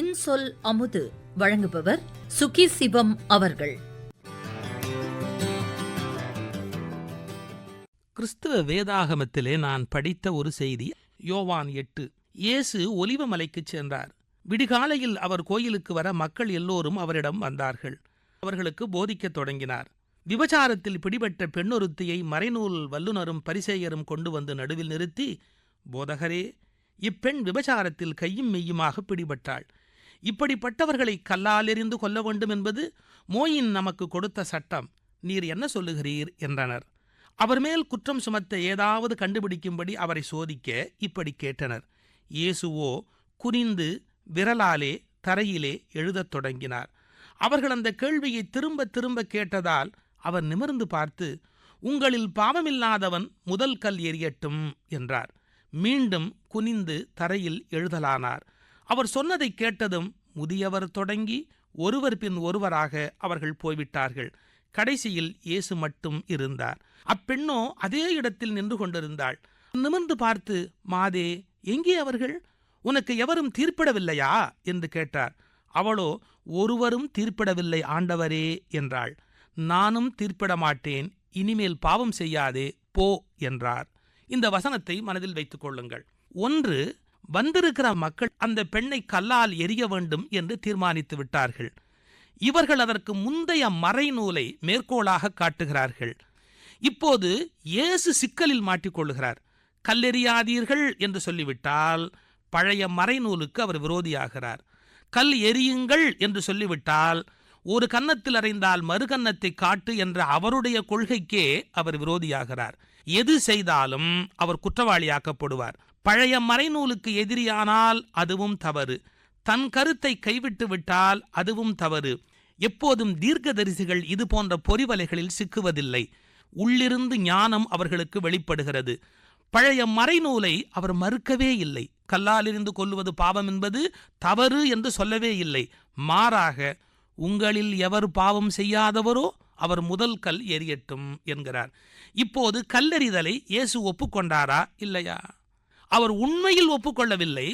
இன்சொல் அமுது வழங்குபவர் சுகி சிவம் அவர்கள். கிறிஸ்துவ வேதாகமத்திலே நான் படித்த ஒரு செய்தி யோவான் எட்டு. இயேசு ஒலிவமலைக்குச் சென்றார். விடிகாலையில் அவர் கோயிலுக்கு வர மக்கள் எல்லோரும் அவரிடம் வந்தார்கள். அவர்களுக்கு போதிக்கத் தொடங்கினார். விபச்சாரத்தில் பிடிபட்ட பெண்ணொருத்தியை மறைநூல் வல்லுனரும் பரிசேயரும் கொண்டு வந்து நடுவில் நிறுத்தி போதகரே இப்பெண் விபச்சாரத்தில் கையும் மெய்யுமாக பிடிபட்டாள். இப்படிப்பட்டவர்களை கல்லால் எறிந்து கொல்ல வேண்டும் என்பது மோயின் நமக்கு கொடுத்த சட்டம். நீர் என்ன சொல்லுகிறீர்? என்றனர். அவர் மேல் குற்றம் சுமத்த ஏதாவது கண்டுபிடிக்கும்படி அவரை சோதிக்க இப்படி கேட்டனர். இயேசுவோ குனிந்து விரலாலே தரையிலே எழுதத் தொடங்கினார். அவர்கள் அந்த கேள்வியை திரும்ப திரும்ப கேட்டதால் அவர் நிமிர்ந்து பார்த்து உங்களில் பாவமில்லாதவன் முதல் கல் எறியட்டும் என்றார். மீண்டும் குனிந்து தரையில் எழுதலானார். அவர் சொன்னதை கேட்டதும் முதியவர் தொடங்கி ஒருவர் பின் ஒருவராக அவர்கள் போய்விட்டார்கள். கடைசியில் இயேசு மட்டும் இருந்தார். அப்பெண்ணோ அதே இடத்தில் நின்று கொண்டிருந்தாள். நிமிர்ந்து பார்த்து மாதே எங்கே அவர்கள்? உனக்கு எவரும் தீர்ப்பிடவில்லையா? என்று கேட்டார். அவளோ ஒருவரும் தீர்ப்பிடவில்லை ஆண்டவரே என்றாள். நானும் தீர்ப்பிட மாட்டேன் இனிமேல் பாவம் செய்யாதே போ என்றார். இந்த வசனத்தை மனதில் வைத்துக் கொள்ளுங்கள். ஒன்று வந்திருக்கிற மக்கள் அந்த பெண்ணை கல்லால் எரிய வேண்டும் என்று தீர்மானித்து விட்டார்கள். இவர்கள் அதற்கு முந்தைய மறைநூலை மேற்கோளாக காட்டுகிறார்கள். இப்போது இயேசு சிக்கலில் மாட்டிக்கொள்கிறார் கல்லெறியாதீர்கள் என்று சொல்லிவிட்டால் பழைய மறைநூலுக்கு அவர் விரோதியாகிறார். கல் எரியுங்கள் என்று சொல்லிவிட்டால் ஒரு கன்னத்தில் அறைந்தால் மறு கன்னத்தை காட்டு என்ற அவருடைய கொள்கைக்கே அவர் விரோதியாகிறார். எது செய்தாலும் அவர் குற்றவாளியாக்கப்படுவார். பழைய மறைநூலுக்கு எதிரியானால் அதுவும் தவறு. தன் கருத்தை கைவிட்டு விட்டால் அதுவும் தவறு. எப்போதும் தீர்க்கதரிசிகள் இது போன்ற பொறிவலைகளில் சிக்குவதில்லை. உள்ளிருந்து ஞானம் அவர்களுக்கு வெளிப்படுகிறது. பழைய மறைநூலை அவர் மறுக்கவே இல்லை. கல்லாலிருந்து கொல்லுவது பாவம் என்பது தவறு என்று சொல்லவே இல்லை. மாறாக உங்களில் எவர் பாவம் செய்யாதவரோ அவர் முதல் கல் எரியட்டும் என்கிறார். இப்போது கல்லெறிதலை இயேசு ஒப்புக்கொண்டாரா இல்லையா? அவர் உண்மையில் ஒப்புக்கொள்ளவில்லை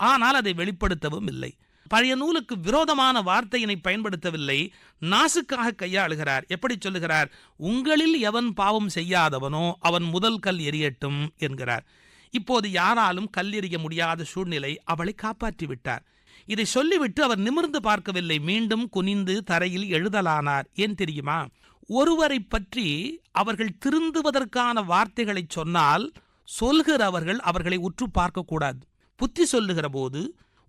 ஆனால் அதை வெளிப்படுத்தவும் இல்லை. பழைய நூலுக்கு விரோதமான வார்த்தையினை பயன்படுத்தவில்லை. நாசுக்காக கையாளுகிறார். எப்படி சொல்லுகிறார்? உங்களில் எவன் பாவம் செய்யாதவனோ அவன் முதல் கல் எரியட்டும் என்கிறார். இப்போது யாராலும் கல் எறிய முடியாத சூழ்நிலை அவளை காப்பாற்றி விட்டார். இதை சொல்லிவிட்டு அவர் நிமிர்ந்து பார்க்கவில்லை. மீண்டும் குனிந்து தரையில் எழுதலானார். ஏன் தெரியுமா? ஒருவரை பற்றி அவர்கள் திருந்துவதற்கான வார்த்தைகளை சொன்னால் சொல்கிறவர்கள் அவர்களை உற்று பார்க்கக்கூடாது. புத்தி சொல்லுகிற போது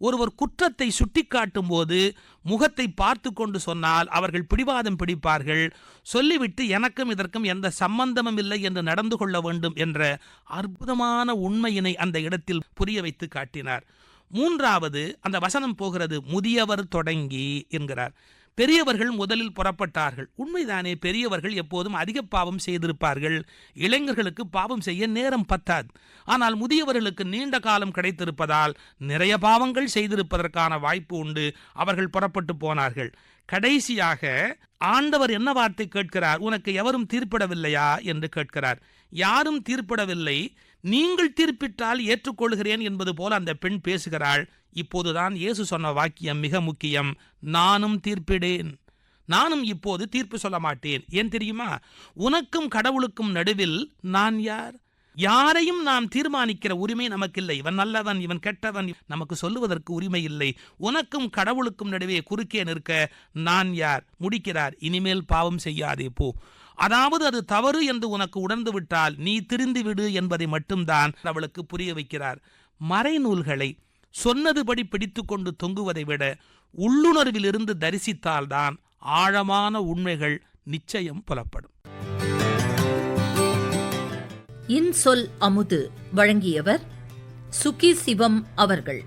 ஒருவர் குற்றத்தை சுட்டிக்காட்டும் போது முகத்தை பார்த்து கொண்டு சொன்னால் அவர்கள் பிடிவாதம் பிடிப்பார்கள். சொல்லிவிட்டு எனக்கும் இதற்கும் எந்த சம்பந்தமும் இல்லை என்று நடந்து கொள்ள வேண்டும் என்ற அற்புதமான உண்மையினை அந்த இடத்தில் புரிய வைத்து காட்டினார். மூன்றாவது அந்த வசனம் போகிறது முதியவர் தொடங்கி என்கிறார். பெரியவர்கள் முதலில் புறப்பட்டார்கள். உண்மைதானே பெரியவர்கள் எப்போதும் அதிக பாவம் செய்திருப்பார்கள். இளைஞர்களுக்கு பாவம் செய்ய நேரம் பத்தாது. ஆனால் முதியவர்களுக்கு நீண்ட காலம் கிடைத்திருப்பதால் நிறைய பாவங்கள் செய்திருப்பதற்கான வாய்ப்பு உண்டு. அவர்கள் புறப்பட்டு போனார்கள். கடைசியாக ஆண்டவர் என்ன வார்த்தை கேட்கிறார்? உனக்கு எவரும் தீர்ப்பிடவில்லையா? என்று கேட்கிறார். யாரும் தீர்ப்பிடவில்லை. நீங்கள் தீர்ப்பிட்டால் ஏற்றுக்கொள்கிறேன் என்பது போல அந்த பெண் பேசுகிறாள். இப்போதுதான் இயேசு சொன்ன வாக்கியம் மிக முக்கியம். நானும் தீர்ப்பிடேன். நானும் இப்போது தீர்ப்பு சொல்ல மாட்டேன். ஏன் தெரியுமா? உனக்கும் கடவுளுக்கும் நடுவில் நான் யார்? யாரையும் நாம் தீர்மானிக்கிற உரிமை நமக்கில்லை. இவன் நல்லவன் இவன் கெட்டவன் நமக்கு சொல்லுவதற்கு உரிமை இல்லை. உனக்கும் கடவுளுக்கும் நடுவே குறுக்கே நிற்க நான் யார்? முடிக்கிறார். இனிமேல் பாவம் செய்யாதே போ. அதாவது அது தவறு என்று உனக்கு உணர்ந்து விட்டால் நீ திருந்து விடு என்பதை மட்டும்தான் அவளுக்கு புரிய வைக்கிறார். மறைநூல்களை சொன்னதுபடி பிடித்துக்கொண்டு தொங்குவதை விட உள்ளுணர்விலிருந்து தரிசித்தால்தான் ஆழமான உண்மைகள் நிச்சயம் புலப்படும். இன்சொல் அமுது வழங்கியவர் சுகி சிவம் அவர்கள்.